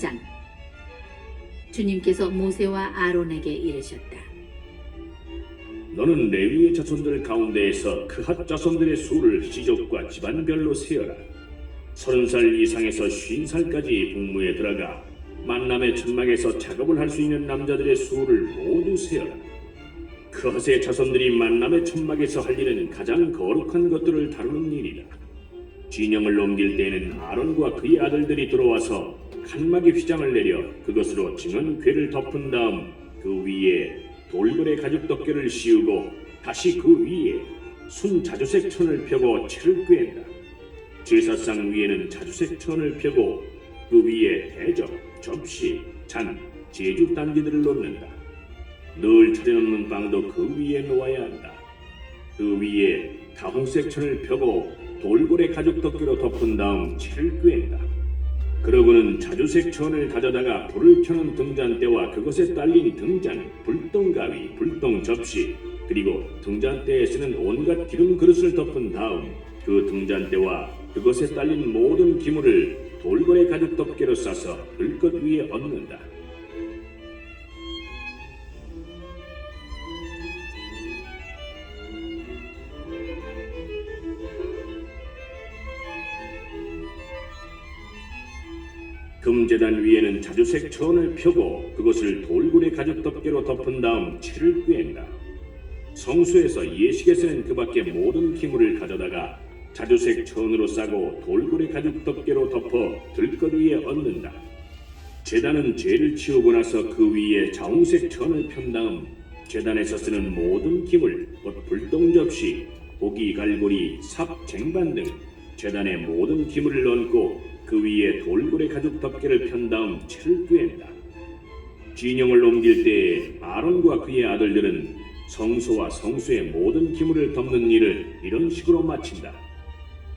4장 주님께서 모세와 아론에게 이르셨다. 너는 레위의 자손들 가운데에서 그핫 자손들의 수를 시족과 집안별로 세어라. 서른 살 이상에서 쉰 살까지 복무에 들어가 만남의 천막에서 작업을 할 수 있는 남자들의 수를 모두 세어라. 그핫의 자손들이 만남의 천막에서 할 일은 가장 거룩한 것들을 다루는 일이다. 진영을 옮길 때에는 아론과 그의 아들들이 들어와서 칸막이 휘장을 내려 그것으로 증언 궤를 덮은 다음 그 위에 돌고래 가죽 덮개를 씌우고 다시 그 위에 순 자주색 천을 펴고 채를 꿰다 제사상 위에는 자주색 천을 펴고 그 위에 대접, 접시, 잔, 제주 단지들을 놓는다. 늘 차려놓는 빵도 그 위에 놓아야 한다. 그 위에 다홍색 천을 펴고 돌고래 가죽 덮개로 덮은 다음 채를 꿰다. 그러고는 자주색 천을 가져다가 불을 켜는 등잔대와 그것에 딸린 등잔, 불똥가위, 불똥 접시, 그리고 등잔대에 쓰는 온갖 기름 그릇을 덮은 다음 그 등잔대와 그것에 딸린 모든 기물을 돌고래 가죽 덮개로 싸서 불꽃 위에 얹는다. 금재단 위에는 자주색 천을 펴고 그것을 돌고래 가죽 덮개로 덮은 다음 채를 꿰다. 성수에서 예식에 쓰는 그 밖의 모든 기물을 가져다가 자주색 천으로 싸고 돌고래 가죽 덮개로 덮어 들것 위에 얹는다. 재단은 죄를 치우고 나서 그 위에 자홍색 천을 편 다음 재단에서 쓰는 모든 기물, 곧 불똥 접시, 고기 갈고리, 삽, 쟁반 등 재단의 모든 기물을 얹고 그 위에 돌고래 가죽 덮개를 편 다음 채를 꿰다. 진영을 옮길 때에 아론과 그의 아들들은 성소와 성수의 모든 기물을 덮는 일을 이런 식으로 마친다.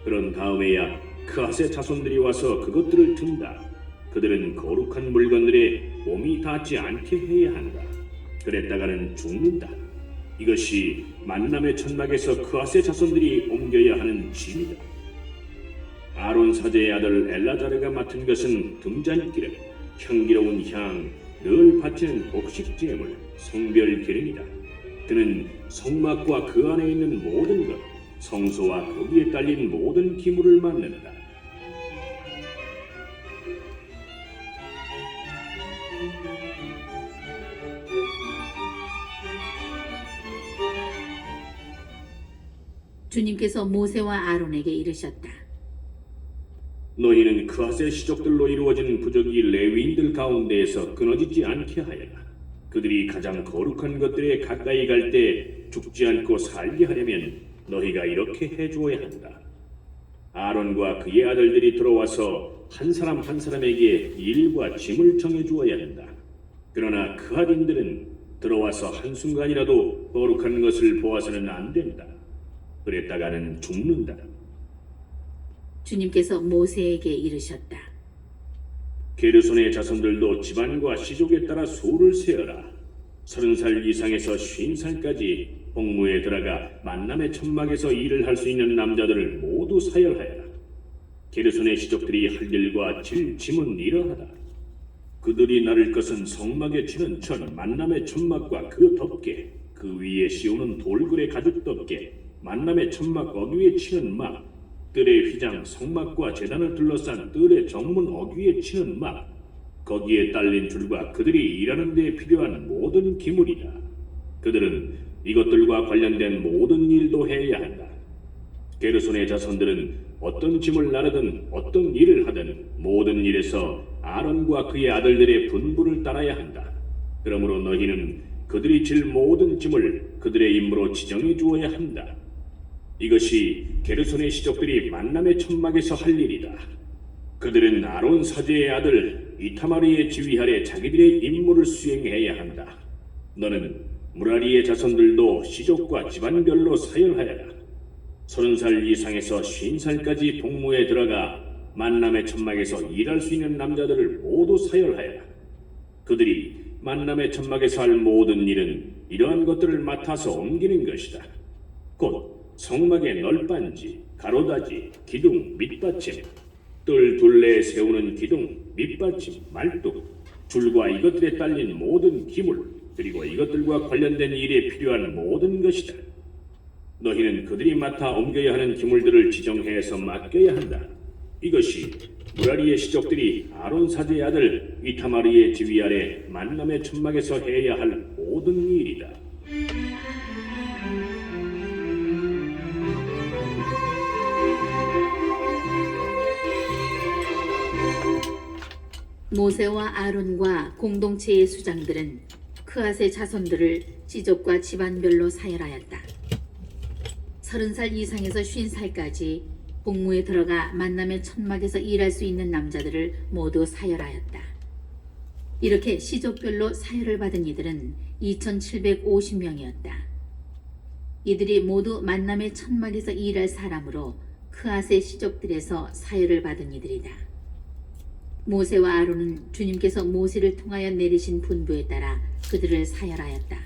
그런 다음에야 그아세 자손들이 와서 그것들을 든다. 그들은 거룩한 물건들에 몸이 닿지 않게 해야 한다. 그랬다가는 죽는다. 이것이 만남의 천막에서 그아세 자손들이 옮겨야 하는 짐이다. 아론 사제의 아들 엘라자르가 맡은 것은 등잔기름, 향기로운 향, 늘 바치는 곡식 제물, 성별 기름이다. 그는 성막과 그 안에 있는 모든 것, 성소와 거기에 딸린 모든 기물을 맡는다. 주님께서 모세와 아론에게 이르셨다. 너희는 그아세 시족들로 이루어진 부족이 레위인들 가운데에서 끊어지지 않게 하여라. 그들이 가장 거룩한 것들에 가까이 갈 때 죽지 않고 살게 하려면 너희가 이렇게 해주어야 한다. 아론과 그의 아들들이 들어와서 한 사람 한 사람에게 일과 짐을 정해 주어야 한다. 그러나 그 아들들은 들어와서 한순간이라도 거룩한 것을 보아서는 안 된다. 그랬다가는 죽는다. 주님께서 모세에게 이르셨다. 게르손의 자손들도 집안과 시족에 따라 수를 세어라. 서른 살 이상에서 쉰 살까지 복무에 들어가 만남의 천막에서 일을 할 수 있는 남자들을 모두 사열하여라. 게르손의 시족들이 할 일과 질 짐은 이러하다. 그들이 나를 것은 성막에 치는 천, 만남의 천막과 그 덮개, 그 위에 씌우는 돌굴의 가죽 덮개, 만남의 천막 어귀에 치는 막, 뜰의 휘장 성막과 재단을 둘러싼 뜰의 정문 어귀에 치는 막 거기에 딸린 줄과 그들이 일하는 데 필요한 모든 기물이다. 그들은 이것들과 관련된 모든 일도 해야 한다. 게르손의 자손들은 어떤 짐을 나르든 어떤 일을 하든 모든 일에서 아론과 그의 아들들의 분부를 따라야 한다. 그러므로 너희는 그들이 질 모든 짐을 그들의 임무로 지정해 주어야 한다. 이것이 게르손의 시족들이 만남의 천막에서 할 일이다. 그들은 아론 사제의 아들 이타마리의 지휘 아래 자기들의 임무를 수행해야 한다. 너는 무라리의 자손들도 시족과 집안별로 사열하여라. 서른 살 이상에서 쉰 살까지 복무에 들어가 만남의 천막에서 일할 수 있는 남자들을 모두 사열하여라. 그들이 만남의 천막에서 할 모든 일은 이러한 것들을 맡아서 옮기는 것이다. 곧 성막의 널빤지, 가로다지, 기둥, 밑받침, 뜰 둘레에 세우는 기둥, 밑받침, 말뚝, 줄과 이것들에 딸린 모든 기물, 그리고 이것들과 관련된 일에 필요한 모든 것이다. 너희는 그들이 맡아 옮겨야 하는 기물들을 지정해서 맡겨야 한다. 이것이 무라리의 시족들이 아론 사제의 아들 이타마르의 지휘 아래 만남의 천막에서 해야 할 모든 일이다. 모세와 아론과 공동체의 수장들은 크앗의 자손들을 지족과 집안별로 사열하였다. 서른 살 이상에서 쉰 살까지 복무에 들어가 만남의 천막에서 일할 수 있는 남자들을 모두 사열하였다. 이렇게 시족별로 사열을 받은 이들은 2,750명이었다. 이들이 모두 만남의 천막에서 일할 사람으로 크앗의 시족들에서 사열을 받은 이들이다. 모세와 아론은 주님께서 모세를 통하여 내리신 분부에 따라 그들을 사열하였다.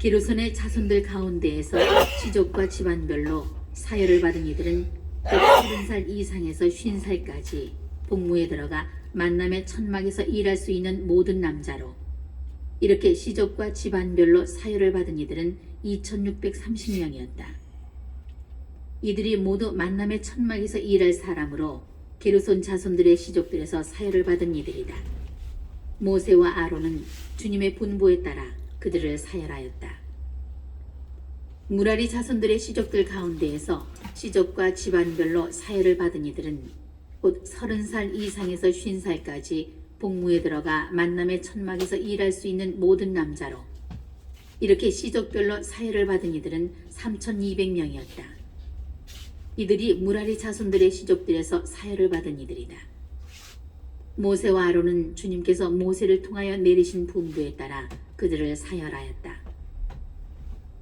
기로선의 자손들 가운데에서 시족과 집안별로 사열을 받은 이들은 30살 이상에서 50살까지 복무에 들어가 만남의 천막에서 일할 수 있는 모든 남자로 이렇게 시족과 집안별로 사열을 받은 이들은 2630명이었다. 이들이 모두 만남의 천막에서 일할 사람으로 게르손 자손들의 시족들에서 사열을 받은 이들이다. 모세와 아론은 주님의 분부에 따라 그들을 사열하였다. 무라리 자손들의 시족들 가운데에서 시족과 집안별로 사열을 받은 이들은 곧 서른 살 이상에서 쉰 살까지 복무에 들어가 만남의 천막에서 일할 수 있는 모든 남자로 이렇게 시족별로 사열을 받은 이들은 3,200명이었다. 이들이 무라리 자손들의 시족들에서 사열을 받은 이들이다. 모세와 아론은 주님께서 모세를 통하여 내리신 분부에 따라 그들을 사열하였다.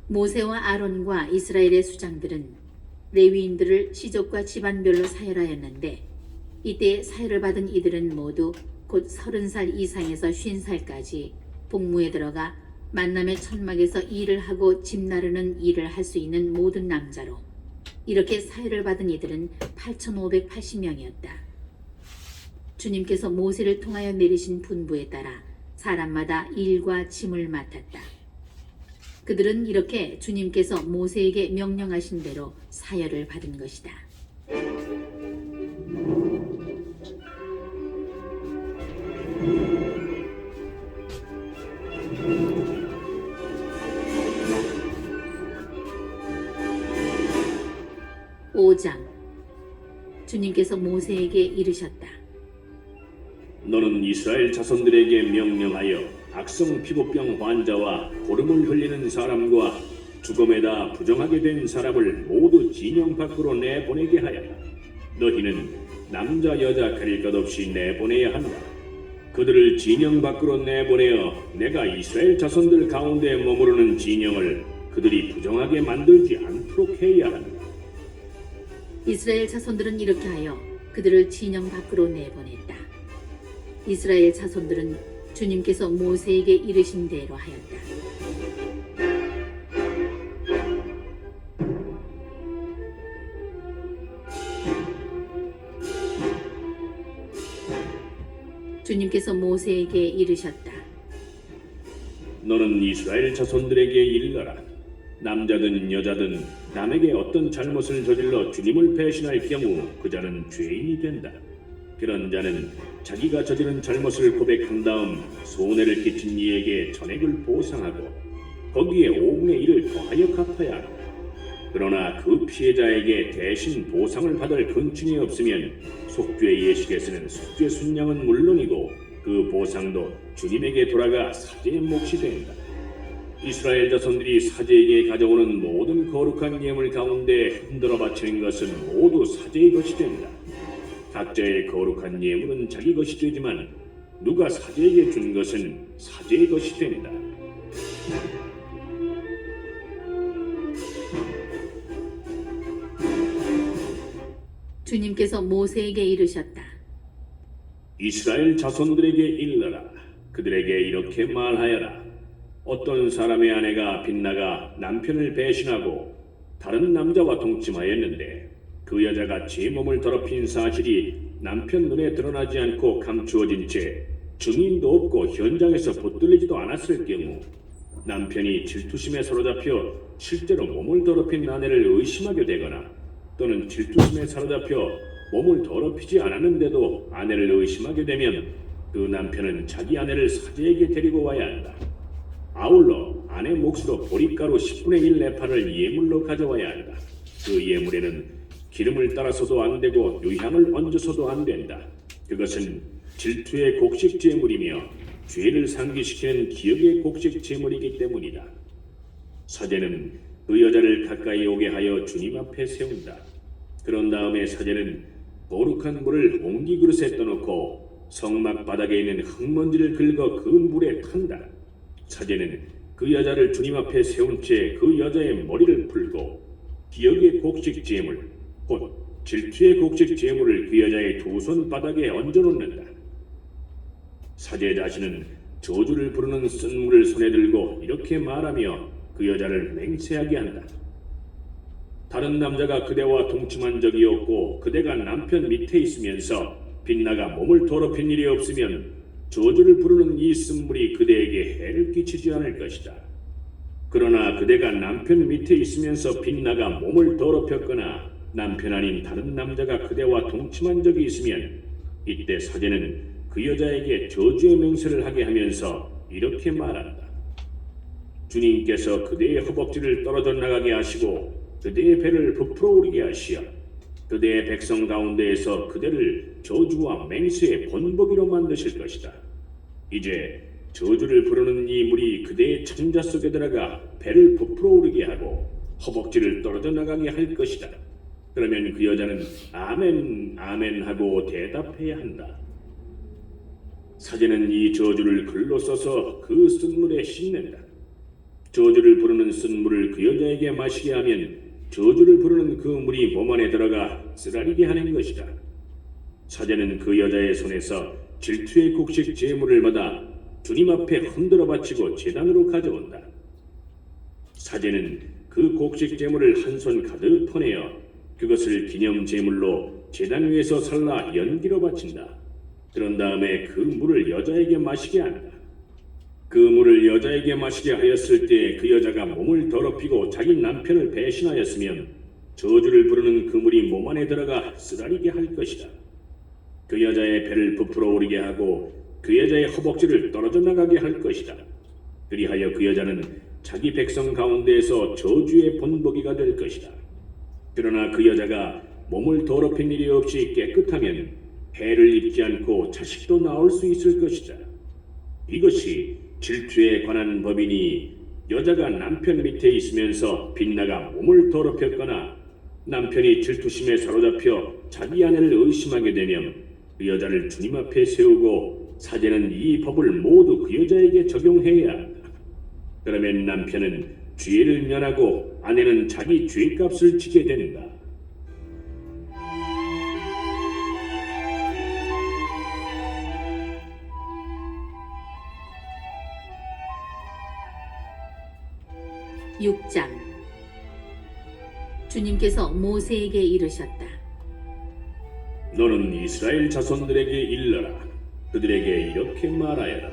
모세와 아론과 이스라엘의 수장들은 레위인들을 시족과 집안별로 사열하였는데 이때 사열을 받은 이들은 모두 곧 서른 살 이상에서 쉰 살까지 복무에 들어가 만남의 천막에서 일을 하고 집 나르는 일을 할 수 있는 모든 남자로 이렇게 사회를 받은 이들은 8,580명이었다. 주님께서 모세를 통하여 내리신 분부에 따라 사람마다 일과 짐을 맡았다. 그들은 이렇게 주님께서 모세에게 명령하신 대로 사열을 받은 것이다. 오장 주님께서 모세에게 이르셨다. 너는 이스라엘 자손들에게 명령하여 악성 피부병 환자와 고름을 흘리는 사람과 죽음에다 부정하게 된 사람을 모두 진영 밖으로 내보내게 하여라. 너희는 남자 여자 가릴 것 없이 내보내야 한다. 그들을 진영 밖으로 내보내어 내가 이스라엘 자손들 가운데 머무르는 진영을 그들이 부정하게 만들지 않도록 해야 한다. 이스라엘 자손들은 이렇게 하여 그들을 진영 밖으로 내보냈다. 이스라엘 자손들은 주님께서 모세에게 이르신 대로 하였다. 주님께서 모세에게 이르셨다. 너는 이스라엘 자손들에게 일러라. 남자든 여자든 남에게 어떤 잘못을 저질러 주님을 배신할 경우 그 자는 죄인이 된다. 그런 자는 자기가 저지른 잘못을 고백한 다음 손해를 끼친 이에게 전액을 보상하고 거기에 5분의 1을 더하여 갚아야 한다. 그러나 그 피해자에게 대신 보상을 받을 근친이 없으면 속죄 예식에서는 속죄 순양은 물론이고 그 보상도 주님에게 돌아가 사제의 몫이 된다. 이스라엘 자손들이 사제에게 가져오는 모든 거룩한 예물 가운데 흔들어 바치는 것은 모두 사제의 것이 된다. 각자의 거룩한 예물은 자기 것이 되지만 누가 사제에게 준 것은 사제의 것이 된다. 주님께서 모세에게 이르셨다. 이스라엘 자손들에게 일러라. 그들에게 이렇게 말하여라. 어떤 사람의 아내가 빗나가 남편을 배신하고 다른 남자와 동침하였는데 그 여자가 제 몸을 더럽힌 사실이 남편 눈에 드러나지 않고 감추어진 채 증인도 없고 현장에서 붙들리지도 않았을 경우 남편이 질투심에 사로잡혀 실제로 몸을 더럽힌 아내를 의심하게 되거나 또는 질투심에 사로잡혀 몸을 더럽히지 않았는데도 아내를 의심하게 되면 그 남편은 자기 아내를 사제에게 데리고 와야 한다. 아울러 아내 몫으로 보리가루 10분의 1 내파를 예물로 가져와야 한다. 그 예물에는 기름을 따라서도 안 되고 유향을 얹어서도 안 된다. 그것은 질투의 곡식 제물이며 죄를 상기시키는 기억의 곡식 제물이기 때문이다. 사제는 그 여자를 가까이 오게 하여 주님 앞에 세운다. 그런 다음에 사제는 거룩한 물을 옹기 그릇에 떠놓고 성막 바닥에 있는 흙먼지를 긁어 그 물에 탄다. 사제는 그 여자를 주님 앞에 세운 채 그 여자의 머리를 풀고 기억의 곡식 제물, 곧 질투의 곡식 제물을 그 여자의 두 손 바닥에 얹어 놓는다. 사제 자신은 저주를 부르는 쓴물을 손에 들고 이렇게 말하며 그 여자를 맹세하게 한다. 다른 남자가 그대와 동침한 적이 없고 그대가 남편 밑에 있으면서 빛나가 몸을 더럽힌 일이 없으면 저주를 부르는 이 쓴물이 그대에게 해를 끼치지 않을 것이다. 그러나 그대가 남편 밑에 있으면서 빛나가 몸을 더럽혔거나 남편 아닌 다른 남자가 그대와 동침한 적이 있으면 이때 사제는 그 여자에게 저주의 맹세를 하게 하면서 이렇게 말한다. 주님께서 그대의 허벅지를 떨어져 나가게 하시고 그대의 배를 부풀어 오르게 하시어 그대의 백성 가운데에서 그대를 저주와 맹세의 본보기로 만드실 것이다. 이제 저주를 부르는 이 물이 그대의 천자 속에 들어가 배를 부풀어 오르게 하고 허벅지를 떨어져 나가게 할 것이다. 그러면 그 여자는 아멘 아멘 하고 대답해야 한다. 사제는 이 저주를 글로 써서 그 쓴물에 씻는다. 저주를 부르는 쓴물을 그 여자에게 마시게 하면 저주를 부르는 그 물이 몸 안에 들어가 쓰라리게 하는 것이다. 사제는 그 여자의 손에서 질투의 곡식 제물을 받아 주님 앞에 흔들어 바치고 제단으로 가져온다. 사제는 그 곡식 제물을 한 손 가득 퍼내어 그것을 기념 제물로 제단 위에서 살라 연기로 바친다. 그런 다음에 그 물을 여자에게 마시게 한다. 그 물을 여자에게 마시게 하였을 때 그 여자가 몸을 더럽히고 자기 남편을 배신하였으면 저주를 부르는 그 물이 몸 안에 들어가 쓰라리게 할 것이다. 그 여자의 배를 부풀어 오르게 하고 그 여자의 허벅지를 떨어져 나가게 할 것이다. 그리하여 그 여자는 자기 백성 가운데에서 저주의 본보기가 될 것이다. 그러나 그 여자가 몸을 더럽힌 일이 없이 깨끗하면 해를 입지 않고 자식도 낳을 수 있을 것이다. 이것이 질투에 관한 법이니 여자가 남편 밑에 있으면서 빛나가 몸을 더럽혔거나 남편이 질투심에 사로잡혀 자기 아내를 의심하게 되면 그 여자를 주님 앞에 세우고 사제는 이 법을 모두 그 여자에게 적용해야 한다. 그러면 남편은 죄를 면하고 아내는 자기 죄값을 지게 된다. 육장 주님께서 모세에게 이르셨다. 너는 이스라엘 자손들에게 일러라. 그들에게 이렇게 말하여라.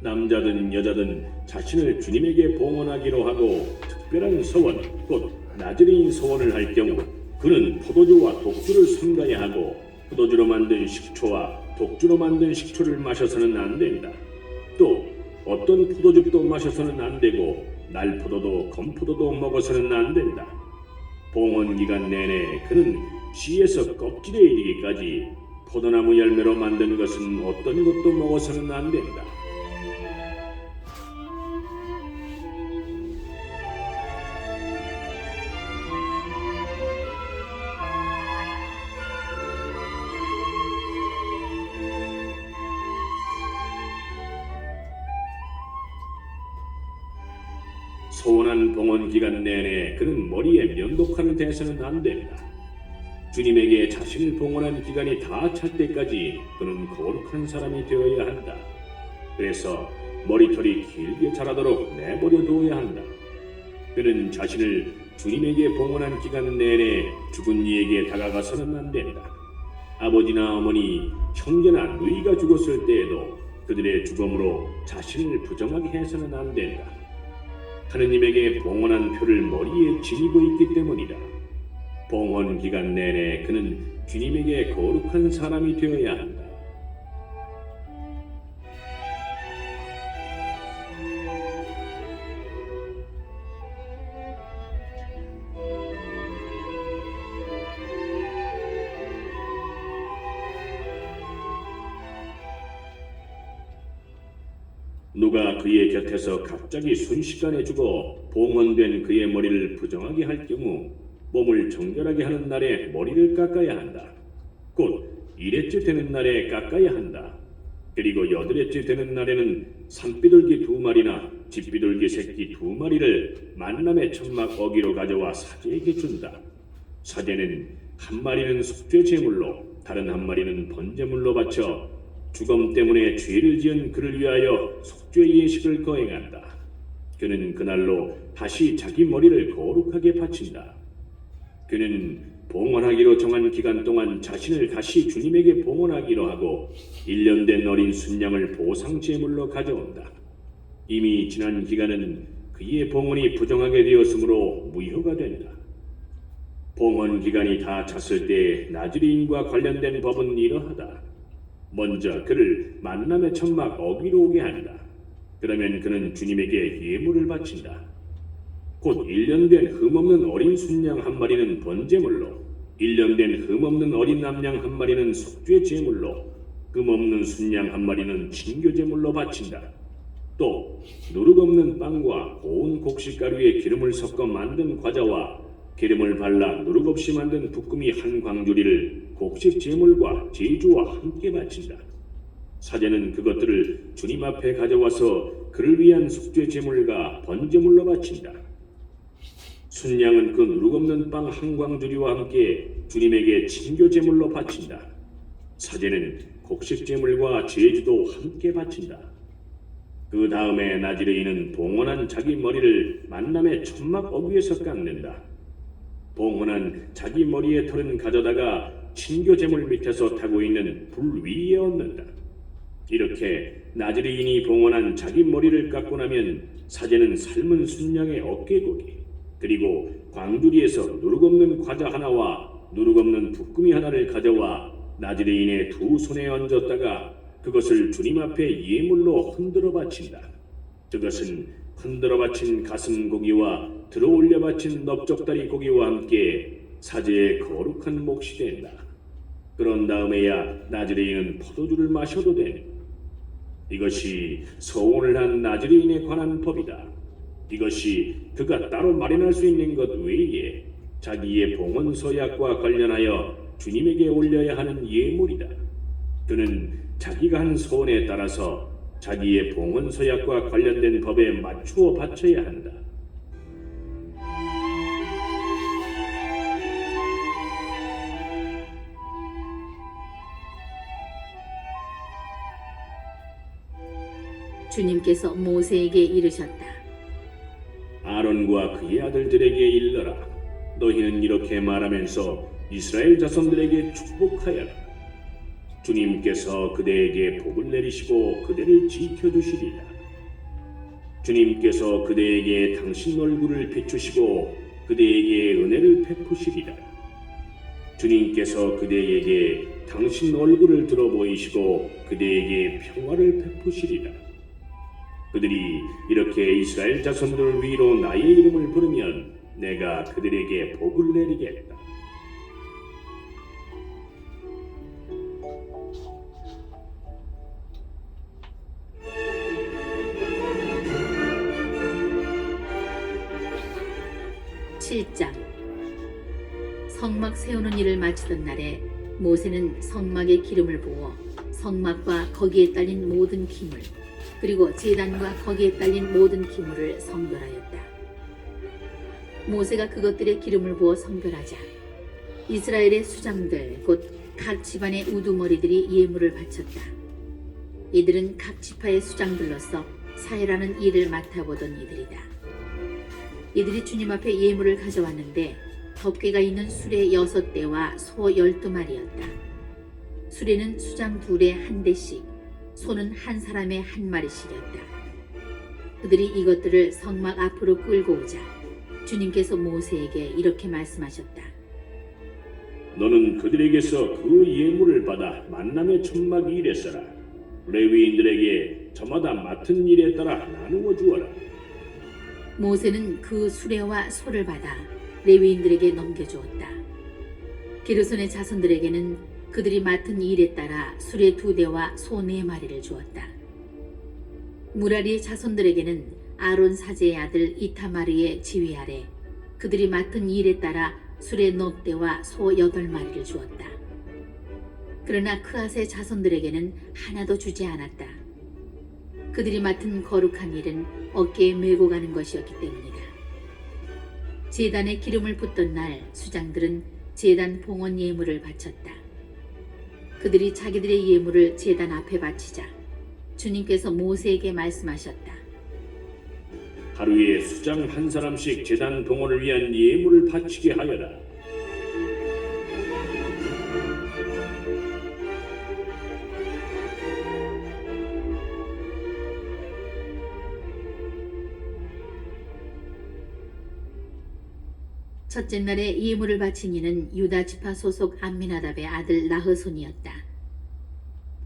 남자든 여자든 자신을 주님에게 봉헌하기로 하고 특별한 서원, 곧 나즈레인 서원을 할 경우 그는 포도주와 독주를 삼가야 하고 포도주로 만든 식초와 독주로 만든 식초를 마셔서는 안 된다. 또 어떤 포도즙도 마셔서는 안 되고 날포도도 검포도도 먹어서는 안 된다. 봉헌 기간 내내 그는 씨에서 껍질에 이르기까지 포도나무 열매로 만든 것은 어떤 것도 먹어서는 안 된다. 소원한 봉헌 기간 내내 그는 머리에 면도칼을 대서는 안 된다. 주님에게 자신을 봉헌한 기간이 다 찰 때까지 그는 거룩한 사람이 되어야 한다. 그래서 머리털이 길게 자라도록 내버려 두어야 한다. 그는 자신을 주님에게 봉헌한 기간 내내 죽은 이에게 다가가서는 안 된다. 아버지나 어머니, 형제나 누이가 죽었을 때에도 그들의 죽음으로 자신을 부정하게 해서는 안 된다. 하느님에게 봉헌한 표를 머리에 지니고 있기 때문이다. 봉헌 기간 내내 그는 주님에게 거룩한 사람이 되어야 한다. 누가 그의 곁에서 갑자기 순식간에 죽어 봉헌된 그의 머리를 부정하게 할 경우 몸을 정결하게 하는 날에 머리를 깎아야 한다. 곧 일회째 되는 날에 깎아야 한다. 그리고 여덟째 되는 날에는 산비둘기 두 마리나 집비둘기 새끼 두 마리를 만남의 천막 어기로 가져와 사제에게 준다. 사제는 한 마리는 속죄 제물로 다른 한 마리는 번제물로 바쳐 죽음 때문에 죄를 지은 그를 위하여 속죄 예식을 거행한다. 그는 그날로 다시 자기 머리를 거룩하게 바친다. 그는 봉헌하기로 정한 기간 동안 자신을 다시 주님에게 봉헌하기로 하고 1년 된 어린 순양을 보상 제물로 가져온다. 이미 지난 기간은 그의 봉헌이 부정하게 되었으므로 무효가 된다. 봉헌 기간이 다 찼을 때 나즈리인과 관련된 법은 이러하다. 먼저 그를 만남의 천막 어기로 오게 한다. 그러면 그는 주님에게 예물을 바친다. 곧 1년 된 흠없는 어린 순양 한 마리는 번제물로 1년 된 흠없는 어린 남양 한 마리는 속죄 제물로 흠없는 순양 한 마리는 진교 제물로 바친다. 또 누룩 없는 빵과 고운 곡식가루에 기름을 섞어 만든 과자와 기름을 발라 누룩 없이 만든 붓구미 한 광주리를 곡식 제물과 제주와 함께 바친다. 사제는 그것들을 주님 앞에 가져와서 그를 위한 속죄 제물과 번제물로 바친다. 순양은 그 누룩 없는 빵 한 광주리와 함께 주님에게 진교 제물로 바친다. 사제는 곡식 제물과 제주도 함께 바친다. 그 다음에 나지레이는 봉헌한 자기 머리를 만남의 천막 어귀에서 깎는다. 봉헌한 자기 머리의 털은 가져다가 친교 제물 밑에서 타고 있는 불 위에 얹는다. 이렇게 나즈리인이 봉헌한 자기 머리를 깎고 나면 사제는 삶은 순양의 어깨고기 그리고 광주리에서 누룩 없는 과자 하나와 누룩 없는 붓구미 하나를 가져와 나즈리인의 두 손에 얹었다가 그것을 주님 앞에 예물로 흔들어 바친다. 그것은 흔들어 바친 가슴 고기와 들어 올려 바친 넓적다리 고기와 함께 사제의 거룩한 몫이 된다. 그런 다음에야 나즈레인은 포도주를 마셔도 돼. 이것이 서원을 한 나즈레인에 관한 법이다. 이것이 그가 따로 마련할 수 있는 것 외에 자기의 봉헌 서약과 관련하여 주님에게 올려야 하는 예물이다. 그는 자기가 한 소원에 따라서 자기의 봉헌 서약과 관련된 법에 맞추어 바쳐야 한다. 주님께서 모세에게 이르셨다. 아론과 그의 아들들에게 일러라. 너희는 이렇게 말하면서 이스라엘 자손들에게 축복하여라. 주님께서 그대에게 복을 내리시고 그대를 지켜주시리라. 주님께서 그대에게 당신 얼굴을 비추시고 그대에게 은혜를 베푸시리라. 주님께서 그대에게 당신 얼굴을 들어 보이시고 그대에게 평화를 베푸시리라. 그들이 이렇게 이스라엘 자손들 위로 나의 이름을 부르면 내가 그들에게 복을 내리겠다. 칠장 성막 세우는 일을 마치던 날에 모세는 성막에 기름을 부어 성막과 거기에 딸린 모든 기물 그리고 제단과 거기에 딸린 모든 기물을 성별하였다. 모세가 그것들의 기름을 부어 성별하자 이스라엘의 수장들 곧 각 집안의 우두머리들이 예물을 바쳤다. 이들은 각 지파의 수장들로서 사회라는 일을 맡아보던 이들이다. 이들이 주님 앞에 예물을 가져왔는데 덮개가 있는 수레 여섯 대와 소 열두 마리였다. 수레는 수장 둘에 한 대씩, 소는 한 사람의 한 마리씩이었다. 그들이 이것들을 성막 앞으로 끌고 오자 주님께서 모세에게 이렇게 말씀하셨다. 너는 그들에게서 그 예물을 받아 만남의 천막 일에 써라. 레위인들에게 저마다 맡은 일에 따라 나누어 주어라. 모세는 그 수레와 소를 받아 레위인들에게 넘겨주었다. 게르손의 자손들에게는 그들이 맡은 일에 따라 수레 두 대와 소 네 마리를 주었다. 무라리의 자손들에게는 아론 사제의 아들 이타마르의 지휘 아래 그들이 맡은 일에 따라 수레 넉 대와 소 여덟 마리를 주었다. 그러나 크아스의 자손들에게는 하나도 주지 않았다. 그들이 맡은 거룩한 일은 어깨에 메고 가는 것이었기 때문이다. 제단에 기름을 붓던 날 수장들은 제단 봉헌 예물을 바쳤다. 그들이 자기들의 예물을 제단 앞에 바치자 주님께서 모세에게 말씀하셨다. 하루에 수장 한 사람씩 재단 동원을 위한 예물을 바치게 하여라. 첫째 날에 예물을 바친 이는 유다 지파 소속 암미나답의 아들 나흐손이었다.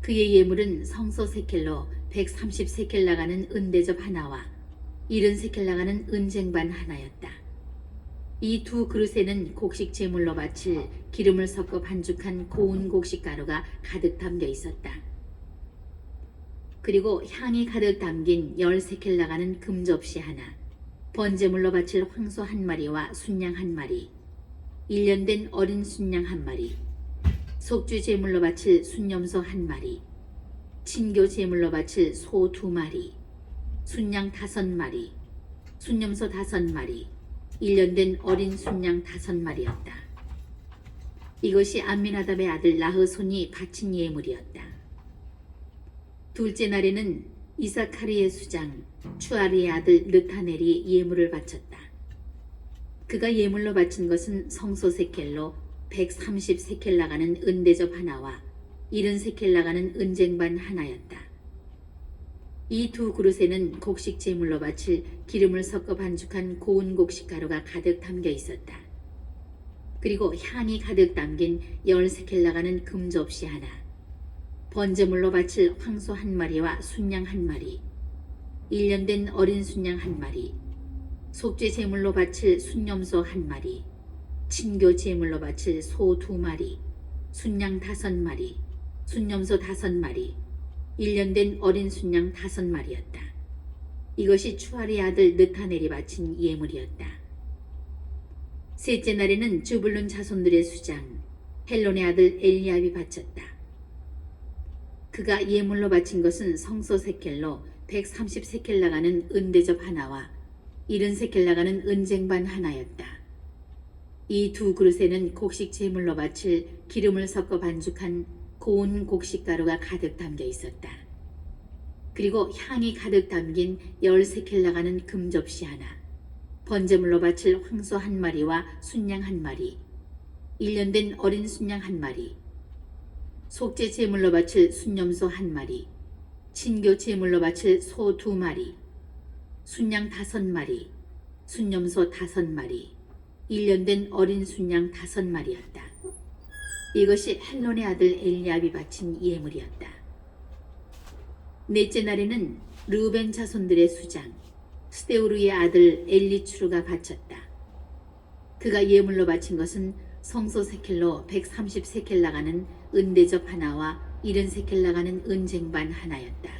그의 예물은 성소 세켈로 130 세켈 나가는 은대접 하나와 70 세켈 나가는 은쟁반 하나였다. 이 두 그릇에는 곡식 제물로 바칠 기름을 섞어 반죽한 고운 곡식 가루가 가득 담겨 있었다. 그리고 향이 가득 담긴 열 세켈 나가는 금 접시 하나, 번제물로 바칠 황소 한 마리와 순양 한 마리, 일년된 어린 순양 한 마리, 속주 제물로 바칠 순염소 한 마리, 친교 제물로 바칠 소 두 마리, 순양 다섯 마리, 순염소 다섯 마리, 일년된 어린 순양 다섯 마리였다. 이것이 암미나답의 아들 나흐손이 바친 예물이었다. 둘째 날에는 이사카리의 수장 추아리의 아들 느타넬이 예물을 바쳤다. 그가 예물로 바친 것은 성소 세켈로 130 세켈 나가는 은대접 하나와 70 세켈 나가는 은쟁반 하나였다. 이 두 그릇에는 곡식 제물로 바칠 기름을 섞어 반죽한 고운 곡식 가루가 가득 담겨 있었다. 그리고 향이 가득 담긴 열 세켈 나가는 금 접시 하나, 번제물로 바칠 황소 한 마리와 순양 한 마리, 일년된 어린 순양 한 마리, 속죄 제물로 바칠 순염소 한 마리, 친교 제물로 바칠 소 두 마리, 순양 다섯 마리, 순염소 다섯 마리, 일년된 어린 순양 다섯 마리였다. 이것이 추아리 아들 느타넬이 바친 예물이었다. 셋째 날에는 주불룬 자손들의 수장 헬론의 아들 엘리압이 바쳤다. 그가 예물로 바친 것은 성소 세켈로 130 세켈 나가는 은대접 하나와 70 세켈 나가는 은쟁반 하나였다. 이 두 그릇에는 곡식 제물로 바칠 기름을 섞어 반죽한 고운 곡식 가루가 가득 담겨 있었다. 그리고 향이 가득 담긴 열 세켈 나가는 금 접시 하나, 번제물로 바칠 황소 한 마리와 순양 한 마리, 일년된 어린 순양 한 마리, 속죄 제물로 바칠 순염소 한 마리, 친교 제물로 바칠 소 두 마리, 순양 다섯 마리, 순염소 다섯 마리, 일년된 어린 순양 다섯 마리였다. 이것이 헬론의 아들 엘리압이 바친 예물이었다. 넷째 날에는 르벤 자손들의 수장 스데우르의 아들 엘리추르가 바쳤다. 그가 예물로 바친 것은 성소 세켈로 130 세켈 나가는 은대접 하나와 70 세켈 나가는 은쟁반 하나였다.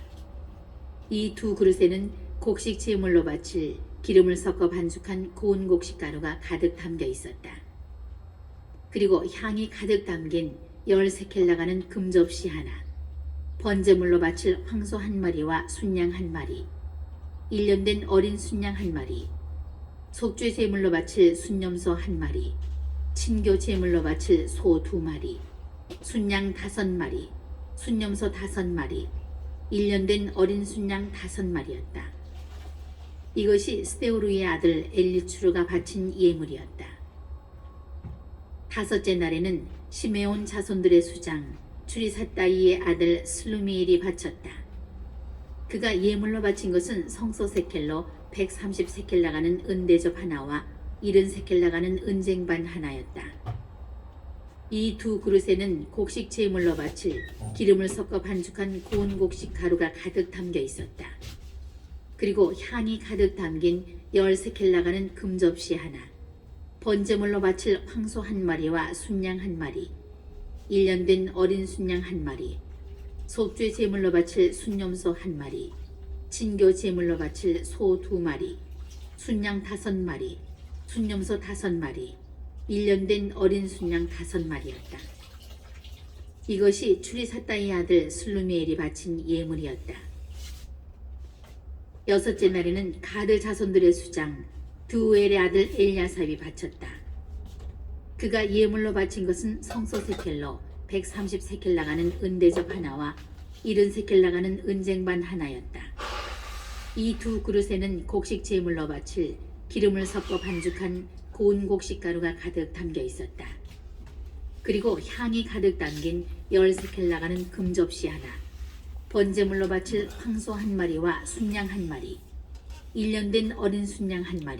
이 두 그릇에는 곡식 제물로 바칠 기름을 섞어 반죽한 고운 곡식 가루가 가득 담겨 있었다. 그리고 향이 가득 담긴 열 세켈 나가는 금 접시 하나, 번제물로 바칠 황소 한 마리와 순양 한 마리, 일년된 어린 순양 한 마리, 속죄 제물로 바칠 순염소 한 마리, 친교 제물로 바칠 소 두 마리, 순양 다섯 마리, 순염소 다섯 마리, 일년된 어린 순양 다섯 마리였다. 이것이 스데우르의 아들 엘리추르가 바친 예물이었다. 다섯째 날에는 시메온 자손들의 수장 추리사따이의 아들 슬루미엘이 바쳤다. 그가 예물로 바친 것은 성소 세켈로 130세켈 나가는 은대접 하나와 70세켈 나가는 은쟁반 하나였다. 이 두 그릇에는 곡식 제물로 바칠 기름을 섞어 반죽한 고운 곡식 가루가 가득 담겨 있었다. 그리고 향이 가득 담긴 열세켈 나가는 금접시 하나, 번제물로 바칠 황소 한 마리와 순양 한 마리, 일년된 어린 순양 한 마리, 속죄 제물로 바칠 순념소 한 마리, 친교 제물로 바칠 소 두 마리, 순양 다섯 마리, 순념소 다섯 마리, 일년된 어린 순양 다섯 마리였다. 이것이 추리사따의 아들 슬루미엘이 바친 예물이었다. 여섯째 날에는 가드 자손들의 수장 두엘의 아들 엘야삽이 바쳤다. 그가 예물로 바친 것은 성소 세켈로 130세켈 나가는 은대접 하나와 70세켈 나가는 은쟁반 하나였다. 이 두 그릇에는 곡식 제물로 바칠 기름을 섞어 반죽한 고운 곡식 가루가 가득 담겨 있었다. 그리고 향이 가득 담긴 열세켈 나가는 금접시 하나, 번제물로 바칠 황소 한 마리와 순양 한 마리, 일년된 어린 순양 한 마리,